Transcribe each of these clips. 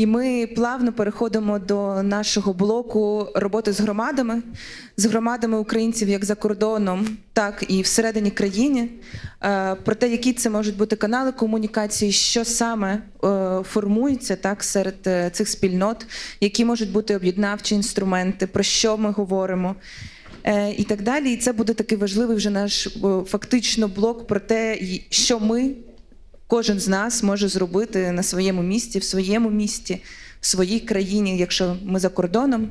І ми плавно переходимо до нашого блоку роботи з громадами, з громадами українців як за кордоном, так і всередині країни. Е, Про те, які це можуть бути канали комунікації, що саме е, формується так серед е, цих спільнот, які можуть бути об'єднавчі інструменти, про що ми говоримо. І так далі, і це буде такий важливий вже наш фактично блок про те, що ми кожен з нас може зробити на своєму місці, в своєму місті, в своїй країні, якщо ми за кордоном.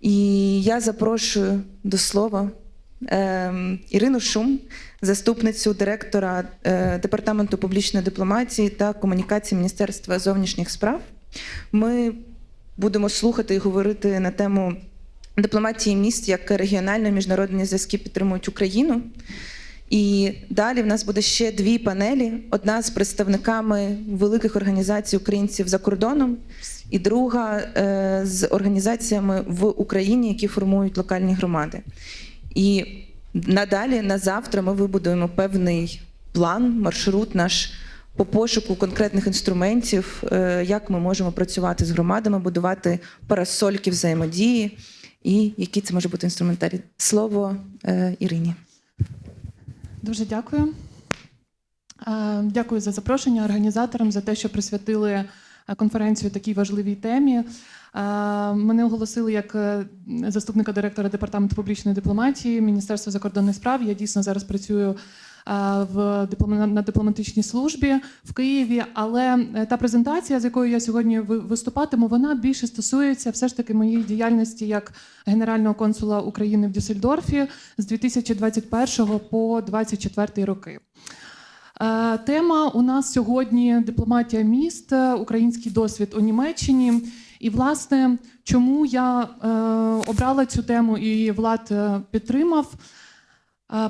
І я запрошую до слова ем, Ірину Шум, заступницю директора е, департаменту публічної дипломатії та комунікації Міністерства зовнішніх справ. Ми будемо слухати і говорити на тему дипломатії міст, як регіональні міжнародні зв'язки підтримують Україну. І далі в нас буде ще дві панелі: одна з представниками великих організацій українців за кордоном, і друга е, з організаціями в Україні, які формують локальні громади. І надалі на завтра ми вибудуємо певний план, маршрут наш по пошуку конкретних інструментів, е, як ми можемо працювати з громадами, будувати парасольки взаємодії, і які це може бути інструментарій. Слово е, Ірині. Дуже дякую. Е, Дякую за запрошення організаторам за те, що присвятили е, конференцію такій важливій темі. Е, Мене оголосили як заступника директора департаменту публічної дипломатії Міністерства закордонних справ. Я дійсно зараз працюю в на дипломатичній службі в Києві. Але е, та презентація, з якою я сьогодні виступатиму, вона більше стосується все ж таки моєї діяльності як генерального консула України в Дюссельдорфі з 2021 по 2024 роки. Е, Тема у нас сьогодні дипломатія міст, е, український досвід у Німеччині. І, власне, чому я е, обрала цю тему і Влад е, підтримав.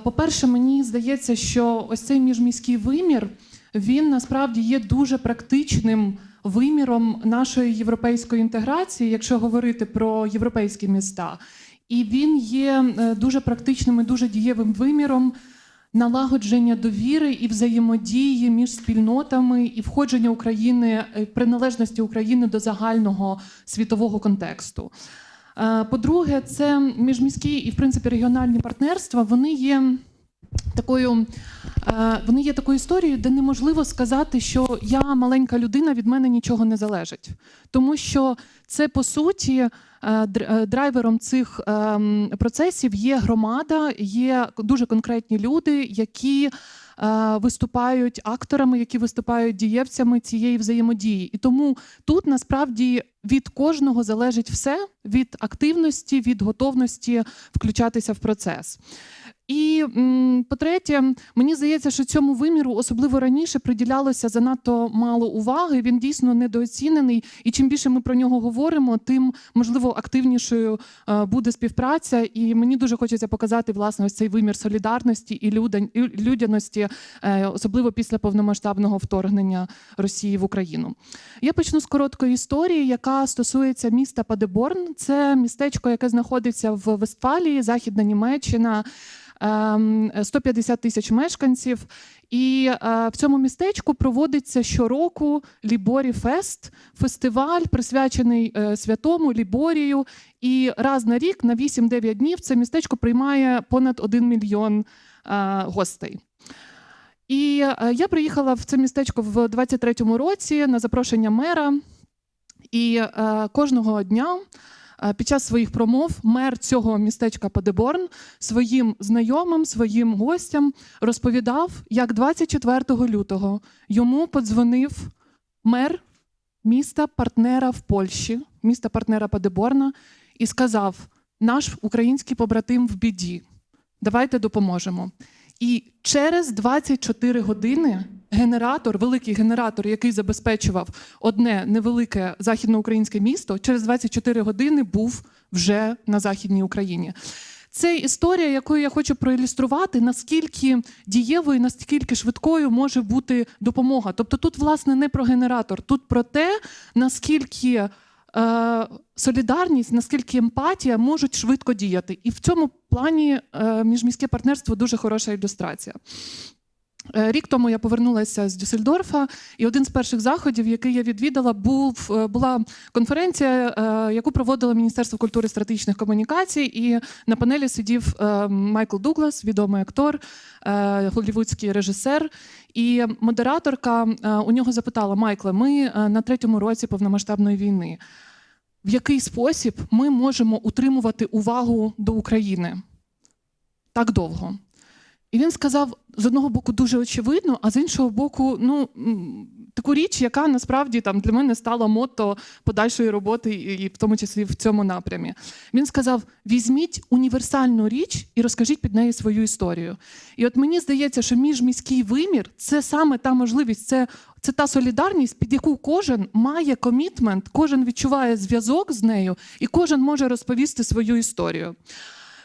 По-перше, мені здається, що ось цей міжміський вимір він насправді є дуже практичним виміром нашої європейської інтеграції, якщо говорити про європейські міста. І він є е, дуже практичним і дуже дієвим виміром налагодження довіри і взаємодії між спільнотами і входження України, е, приналежності України до загального світового контексту. Е, По-друге, це міжміські і, в принципі, регіональні партнерства. Вони є такою, е, вони є такою історією, де неможливо сказати, що я маленька людина, від мене нічого не залежить. Тому що це по суті е, др- драйвером цих процесів є громада, є дуже конкретні люди, які виступають акторами, які виступають дієвцями цієї взаємодії. І тому тут насправді від кожного залежить все від активності, від готовності включатися в процес. І по-третє, мені здається, що цьому виміру, особливо раніше, приділялося занадто мало уваги. Він дійсно недооцінений. І чим більше ми про нього говоримо, тим можливо активнішою е, буде співпраця. І мені дуже хочеться показати власне ось цей вимір солідарності і людян- людяності, е, особливо після повномасштабного вторгнення Росії в Україну. Я почну з короткої історії, яка стосується міста Падеборн. Це містечко, яке знаходиться в Вестфалії, Західна Німеччина. ем, 150 тисяч мешканців, і е, в цьому містечку проводиться щороку Ліборі Фест, фестиваль, присвячений е, святому Ліборію. І раз на рік, на 8-9 днів, це містечко приймає понад 1 мільйон е, гостей. І я приїхала в це містечко в 23-му році на запрошення мера. І е, кожного дня е, під час своїх промов мер цього містечка Падеборн своїм знайомим, своїм гостям розповідав, як 24 лютого йому подзвонив мер міста партнера в Польщі, міста партнера Падеборна, і сказав: наш український побратим в біді. Давайте допоможемо. І через 24 години генератор, великий генератор, який забезпечував одне невелике західноукраїнське місто, через 24 години був вже на Західній Україні. Це історія, якою я хочу проілюструвати, наскільки дієвою, наскільки швидкою може бути допомога. Тобто тут, власне, не про генератор, тут про те, наскільки е, солідарність, наскільки емпатія можуть швидко діяти. І в цьому плані е, міжміське партнерство дуже хороша ілюстрація. Е, Рік тому я повернулася з Дюссельдорфа, і один з перших заходів, який я відвідала, був е, була конференція, е, яку проводило Міністерство культури стратегічних комунікацій. І на панелі сидів Майкл Дуглас, відомий актор, голлівудський режисер. І модераторка у нього запитала: Майкле, ми на третьому році повномасштабної війни. В який спосіб ми можемо утримувати увагу до України так довго? І він сказав з одного боку дуже очевидно, а з іншого боку, ну таку річ, яка насправді там для мене стала мото подальшої роботи, і, в тому числі в цьому напрямі. Він сказав: візьміть універсальну річ і розкажіть під неї свою історію. І от мені здається, що міжміський вимір це саме та можливість, це, це та солідарність, під яку кожен має комітмент, кожен відчуває зв'язок з нею, і кожен може розповісти свою історію.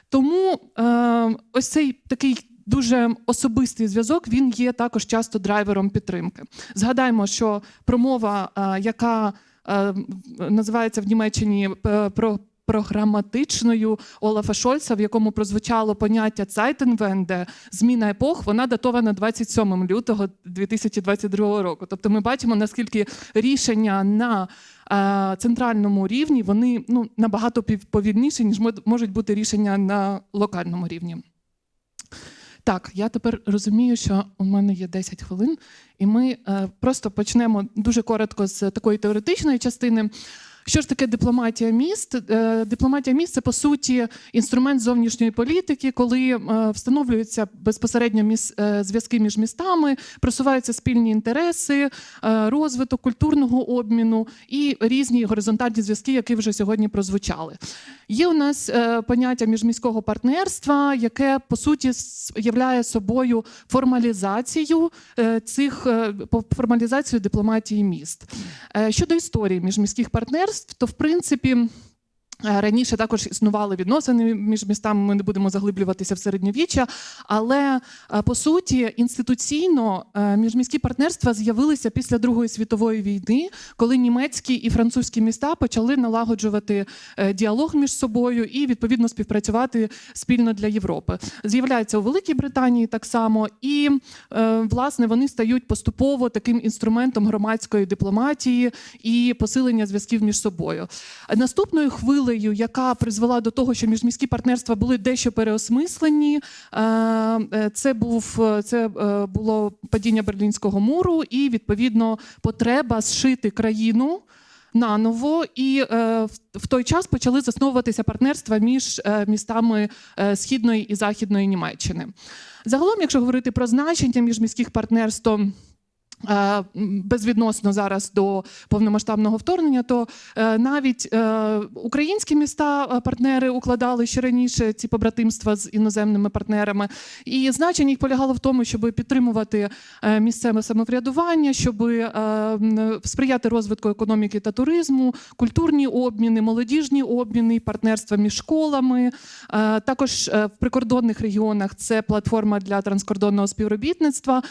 Тому е, ось цей такий дуже особистий зв'язок він є також часто драйвером підтримки. Згадаймо, що промова, е, яка е, називається в Німеччині е, про. Програматичною Олафа Шольца, в якому прозвучало поняття Zeitenwende, зміна епох, вона датована 27 лютого 2022 року. Тобто ми бачимо, наскільки рішення на е, центральному рівні вони ну, набагато повільніші, ніж можуть бути рішення на локальному рівні. Так, я тепер розумію, що у мене є 10 хвилин, і ми е, просто почнемо дуже коротко з такої теоретичної частини. Що ж таке дипломатія міст? Е, Дипломатія міст це по суті інструмент зовнішньої політики, коли е, встановлюються безпосередньо е, зв'язки між містами, просуваються спільні інтереси, розвиток культурного обміну і різні горизонтальні зв'язки, які вже сьогодні прозвучали. Є у нас поняття міжміського партнерства, яке по суті являє собою формалізацію цих формалізацію дипломатії міст. Щодо історії міжміських партнерств, то в принципі. Е, Раніше також існували відносини між містами. Ми не будемо заглиблюватися в середньовіччя, але е, по суті інституційно е, міжміські партнерства з'явилися після Другої світової війни, коли німецькі і французькі міста почали налагоджувати діалог між собою і відповідно співпрацювати спільно для Європи. З'являється у Великій Британії так само, і власне вони стають поступово таким інструментом громадської дипломатії і посилення зв'язків між собою. Наступною хвилею, яка призвела до того, що міжміські партнерства були дещо переосмислені, е, е, це був це е, було падіння Берлінського муру, і відповідно потреба зшити країну. Наново і е, в, той час почали засновуватися партнерства між е, містами е, східної і західної Німеччини. Загалом, якщо говорити про значення міжміських партнерств, то безвідносно зараз до повномасштабного вторгнення, то е, навіть е, українські міста е, партнери укладали ще раніше ці побратимства з іноземними партнерами. І значення їх полягало в тому, щоб підтримувати е, місцеве самоврядування, щоб е, сприяти розвитку економіки та туризму, культурні обміни, молодіжні обміни, партнерства між школами. Е, Також е, в прикордонних регіонах це платформа для транскордонного співробітництва.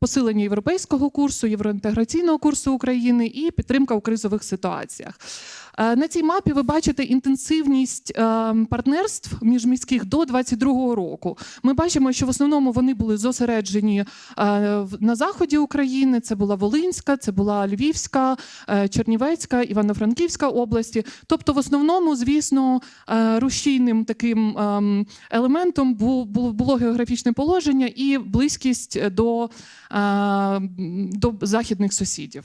Посилення європейського курсу, євроінтеграційного курсу України і підтримка у кризових ситуаціях. Е, На цій мапі ви бачите інтенсивність е, партнерств міжміських до 22-го року. Ми бачимо, що в основному вони були зосереджені е, на заході України. Це була Волинська, це була Львівська, Чернівецька, Івано-Франківська області. Тобто, в основному, звісно, рушійним таким ем, елементом було, географічне положення і близькість до, до західних сусідів.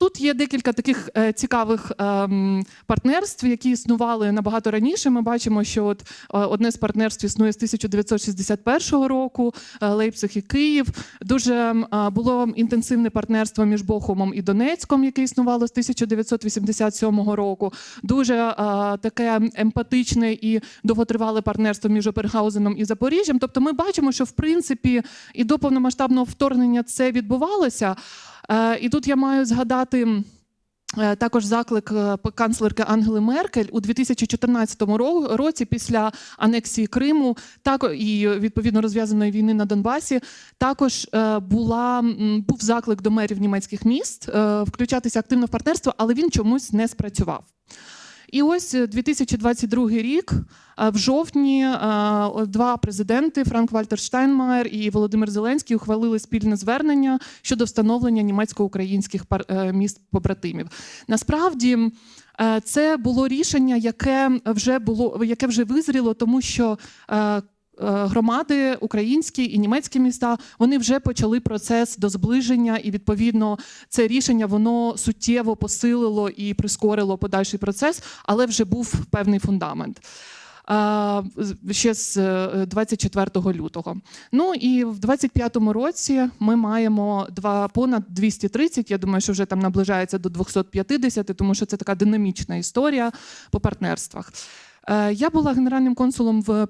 Тут є декілька таких е, цікавих ем, партнерств, які існували набагато раніше. Ми бачимо, що от е, одне з партнерств існує з 1961 року, е, Лейпциг і Київ. Дуже було інтенсивне партнерство між Бохумом і Донецьком, яке існувало з 1987 року. Дуже таке емпатичне і довготривале партнерство між Опергаузеном і Запоріжжям. Тобто, ми бачимо, що в принципі і до повномасштабного вторгнення це відбувалося. Е, І тут я маю згадати. е, Також заклик е, канцлерки Ангели Меркель у 2014 ро- році, після анексії Криму, так і відповідно розв'язаної війни на Донбасі, також була був заклик до мерів німецьких міст включатися активно в партнерство, але він чомусь не спрацював. І ось е, 2022 рік. е, В жовтні е, два президенти Франк Вальтер Штайнмаєр і Володимир Зеленський ухвалили спільне звернення щодо встановлення німецько-українських е, міст побратимів. Насправді е, це було рішення, яке вже було яке вже визріло, тому що. Е, е, Громади українські і німецькі міста вони вже почали процес до зближення, і відповідно це рішення воно суттєво посилило і прискорило подальший процес, але вже був певний фундамент. Ще з е, 24 лютого. Ну і в 25-му році ми маємо два понад 230, Я думаю, що вже там наближається до 250, тому що це така динамічна історія по партнерствах. Е, Я була генеральним консулом в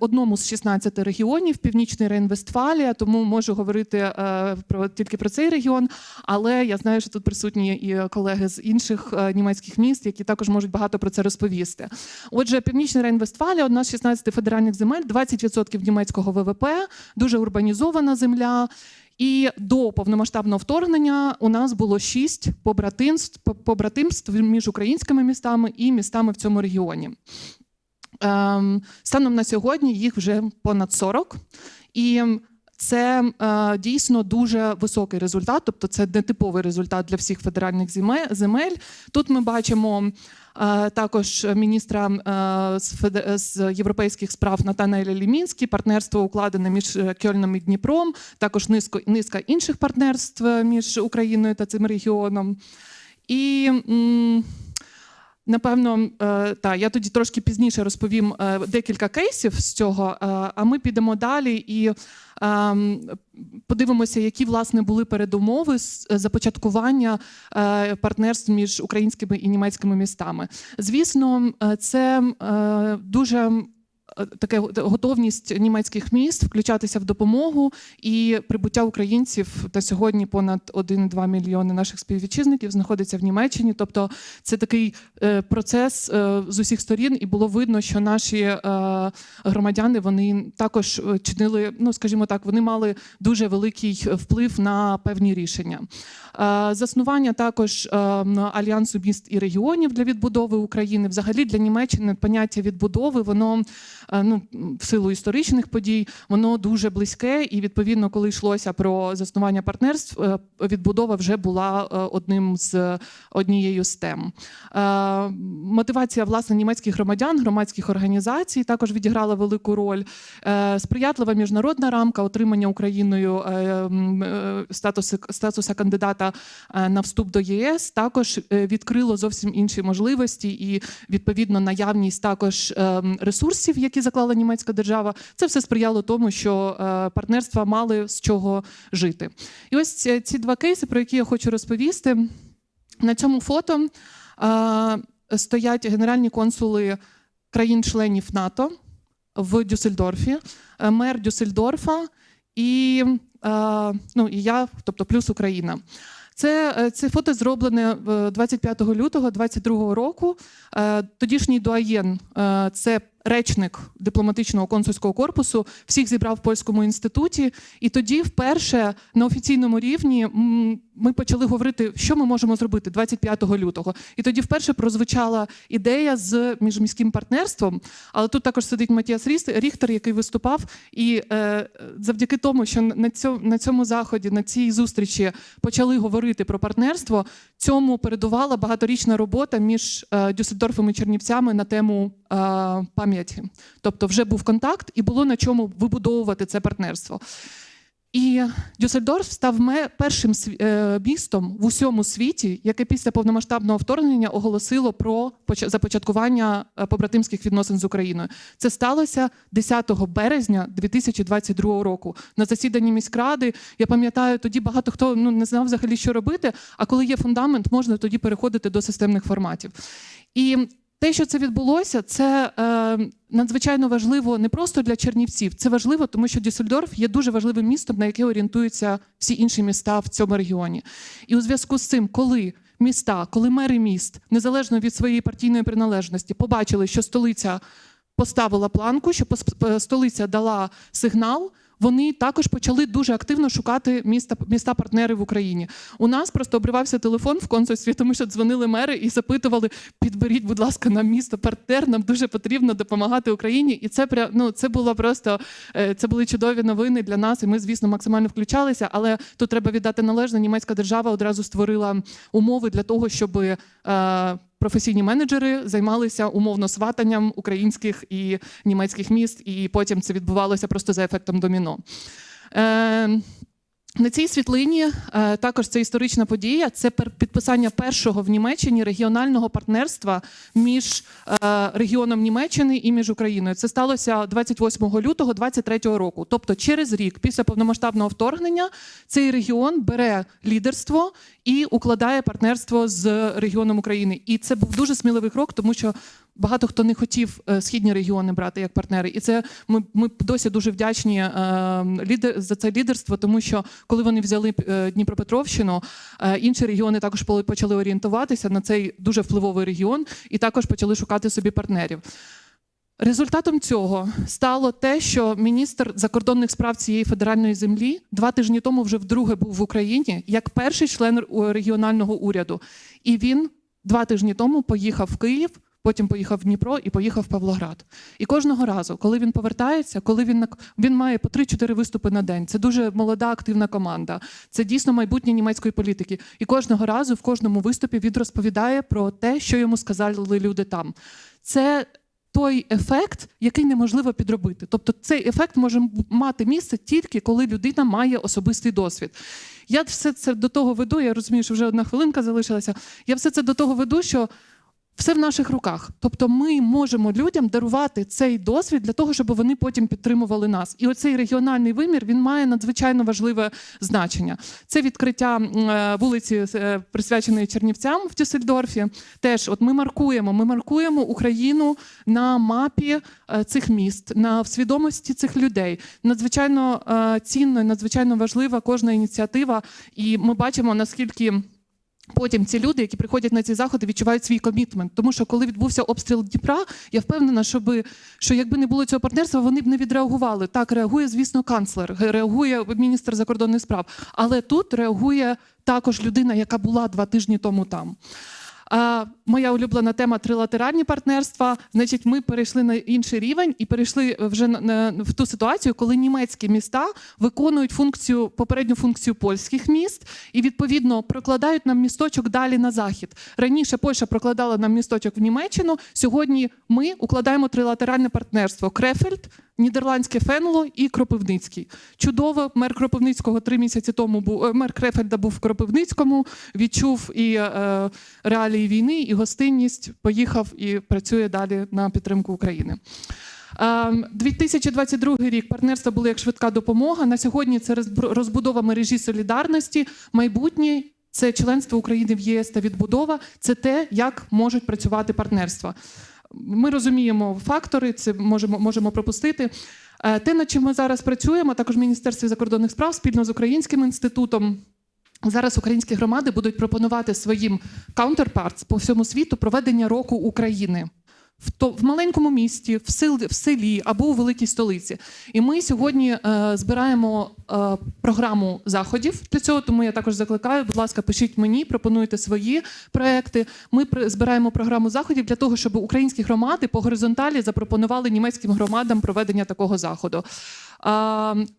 одному з 16 регіонів Північний Рейн-Вестфалія, тому можу говорити е, про тільки про цей регіон. Але я знаю, що тут присутні і колеги з інших е, німецьких міст, які також можуть багато про це розповісти. Отже, Північний Рейн-Вестфалія одна з 16 федеральних земель, 20% німецького ВВП, дуже урбанізована земля. І до повномасштабного вторгнення у нас було шість побратимств, побратимств між українськими містами і містами в цьому регіоні. Ем, станом на сьогодні їх вже понад 40. І це е, дійсно дуже високий результат, тобто це нетиповий результат для всіх федеральних земель. Тут ми бачимо е, також міністра е, з, феде- з європейських справ Натанаеля Лімінський, партнерство укладене між е, Кьольном і Дніпром, також низко, низка інших партнерств е, між Україною та цим регіоном. І м, Напевно, е, та я тоді трошки пізніше розповім е, декілька кейсів з цього. е, А ми підемо далі і ем, подивимося, які власне були передумови з започаткування партнерств між українськими і німецькими містами. Звісно, це дуже. Таке готовність німецьких міст включатися в допомогу і прибуття українців та сьогодні понад 1,2 мільйони наших співвітчизників знаходиться в Німеччині. Тобто це такий е, процес е, з усіх сторін, і було видно, що наші е, громадяни вони також чинили, ну скажімо так, вони мали дуже великий вплив на певні рішення. Заснування також альянсу міст і регіонів для відбудови України. Взагалі для Німеччини поняття відбудови воно ну в силу історичних подій, воно дуже близьке, і відповідно, коли йшлося про заснування партнерств, е, відбудова вже була е, одним з однією з тем. Е, Мотивація власне німецьких громадян, громадських організацій також відіграла велику роль. Е, Сприятлива міжнародна рамка отримання Україною е, е, статусу статуса кандидата е, на вступ до єС також е, відкрило зовсім інші можливості і відповідно наявність також ем, ресурсів, які заклала німецька держава. Це все сприяло тому, що е, партнерства мали з чого жити. І ось ці, два кейси, про які я хочу розповісти. На цьому фото е, стоять генеральні консули країн-членів НАТО в Дюссельдорфі, е, мер Дюссельдорфа і, ну, і я, тобто плюс Україна. Це, це фото зроблене е, 25 лютого 2022 року. Тодішній дуаєн, це речник дипломатичного консульського корпусу, всіх зібрав в польському інституті. І тоді, вперше на офіційному рівні, ми почали говорити, що ми можемо зробити 25 лютого. І тоді вперше прозвучала ідея з міжміським партнерством. Але тут також сидить Матіас Ріхтер, який виступав. І е, завдяки тому, що на цьому, на цьому заході, на цій зустрічі почали говорити про партнерство, цьому передувала багаторічна робота між е, Дюссельдорфом і Чернівцями на тему е, пам'яті. Тобто, вже був контакт, і було на чому вибудовувати це партнерство. І Дюссельдорф став першим е, містом в усьому світі, яке після повномасштабного вторгнення оголосило про поч- започаткування е, побратимських відносин з Україною. Це сталося 10 березня 2022 року на засіданні міськради. Я пам'ятаю, тоді багато хто ну не знав взагалі, що робити. А коли є фундамент, можна тоді переходити до системних форматів. І те, що це відбулося, це е, надзвичайно важливо не просто для чернівців. Це важливо, тому що Дюссельдорф є дуже важливим містом, на яке орієнтуються всі інші міста в цьому регіоні. І у зв'язку з цим, коли міста, коли мери міст, незалежно від своєї партійної приналежності, побачили, що столиця поставила планку, що столиця дала сигнал. Вони також почали дуже активно шукати міста міста партнери в Україні. У нас просто обривався телефон в консульстві, тому що дзвонили мери і запитували: підберіть, будь ласка, нам місто партнер. Нам дуже потрібно допомагати Україні. І це ну, це було просто е, це були чудові новини для нас. І ми, звісно, максимально включалися. Але тут треба віддати належне. Німецька держава одразу створила умови для того, щоб е, професійні менеджери займалися умовно сватанням українських і німецьких міст, і потім це відбувалося просто за ефектом доміно. Е, на цій світлині е, також це історична подія. Це підписання першого в Німеччині регіонального партнерства між е, регіоном Німеччини і між Україною. Це сталося 28 лютого 2023 року. Тобто, через рік після повномасштабного вторгнення цей регіон бере лідерство і укладає партнерство з регіоном України. І це був дуже сміливий крок, тому що багато хто не хотів е, східні регіони брати як партнери. І це ми, ми досі дуже вдячні е, лідер, за це лідерство, тому що коли вони взяли е, Дніпропетровщину, е, інші регіони також почали орієнтуватися на цей дуже впливовий регіон і також почали шукати собі партнерів. Результатом цього стало те, що міністр закордонних справ цієї федеральної землі два тижні тому вже вдруге був в Україні як перший член регіонального уряду. І він два тижні тому поїхав в Київ, потім поїхав в Дніпро і поїхав в Павлоград. І кожного разу, коли він повертається, коли він він має по 3-4 виступи на день. Це дуже молода активна команда. Це дійсно майбутнє німецької політики. І кожного разу в кожному виступі він розповідає про те, що йому сказали люди там. Це той ефект, який неможливо підробити. Тобто цей ефект може мати місце тільки коли людина має особистий досвід. Я все це до того веду, я розумію, що вже одна хвилинка залишилася. Я все це до того веду, що все в наших руках. Тобто ми можемо людям дарувати цей досвід для того, щоб вони потім підтримували нас. І оцей регіональний вимір він має надзвичайно важливе значення. Це відкриття е, вулиці, е, присвяченої Чернівцям в Дюссельдорфі. Теж, от ми маркуємо, ми маркуємо Україну на мапі е, цих міст, на свідомості цих людей. Надзвичайно цінно, і надзвичайно важлива кожна ініціатива, і ми бачимо наскільки. Потім ці люди, які приходять на ці заходи, відчувають свій комітмент. Тому що коли відбувся обстріл Дніпра, я впевнена, щоби, що якби не було цього партнерства, вони б не відреагували. Так реагує, звісно, канцлер, реагує міністр закордонних справ. Але тут реагує також людина, яка була два тижні тому там. Моя улюблена тема трилатеральні партнерства. Значить, ми перейшли на інший рівень і перейшли вже на, на, в ту ситуацію, коли німецькі міста виконують функцію попередню функцію польських міст і відповідно прокладають нам місточок далі на захід. Раніше Польща прокладала нам місточок в Німеччину. Сьогодні ми укладаємо трилатеральне партнерство Крефельд. Нідерландське Фенло і Кропивницький. Чудово. Мер Кропивницького три місяці тому був е, мер Крефельда був в Кропивницькому, відчув і е, реалії війни, і гостинність. Поїхав і працює далі на підтримку України. Ем, 2022 рік партнерство було як швидка допомога. На сьогодні це розб- розбудова мережі солідарності. Майбутнє це членство України в ЄС та відбудова. Це те, як можуть працювати партнерства. Ми розуміємо фактори, це можемо, можемо пропустити. Е, Те, над чим ми зараз працюємо, також в Міністерстві закордонних справ спільно з Українським інститутом. Зараз українські громади будуть пропонувати своїм counterparts по всьому світу проведення року України. В, то, в маленькому місті, в, сил, в селі або у великій столиці. І ми сьогодні е, збираємо е, програму заходів для цього. Тому я також закликаю, будь ласка, пишіть мені, пропонуйте свої проекти. Ми збираємо програму заходів для того, щоб українські громади по горизонталі запропонували німецьким громадам проведення такого заходу.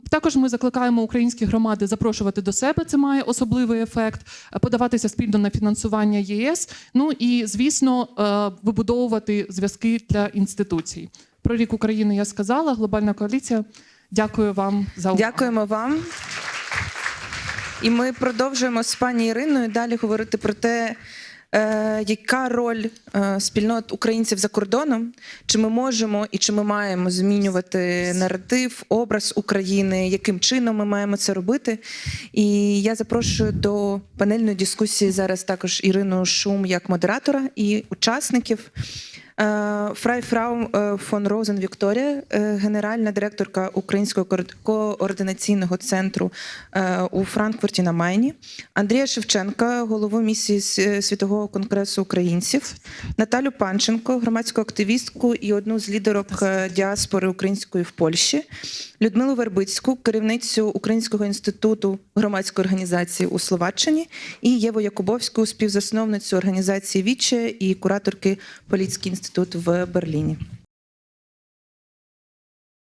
Також ми закликаємо українські громади запрошувати до себе. Це має особливий ефект, подаватися спільно на фінансування ЄС. Ну і звісно, е, вибудовувати зв'язки для інституцій. Про рік України я сказала. Глобальна коаліція. Дякую вам за увагу. Дякуємо вам. І ми продовжуємо з пані Іриною далі говорити про те, яка роль е, спільнот українців за кордоном, чи ми можемо і чи ми маємо змінювати наратив, образ України, яким чином ми маємо це робити. І я запрошую до панельної дискусії зараз також Ірину Шум як модератора і учасників. Е, Фрай Фрау е, фон Розен Вікторія, е, генеральна директорка Українського координаційного центру у Франкфурті на Майні, Андрія Шевченка, голову місії Світового конгресу українців, Наталю Панченко, громадську активістку і одну з лідерок діаспори української в Польщі, Людмилу Вербицьку, керівницю Українського інституту громадської організації у Словаччині, і Єву Якубовську, співзасновницю організації Віче і кураторки Поліцький інститут в Берліні.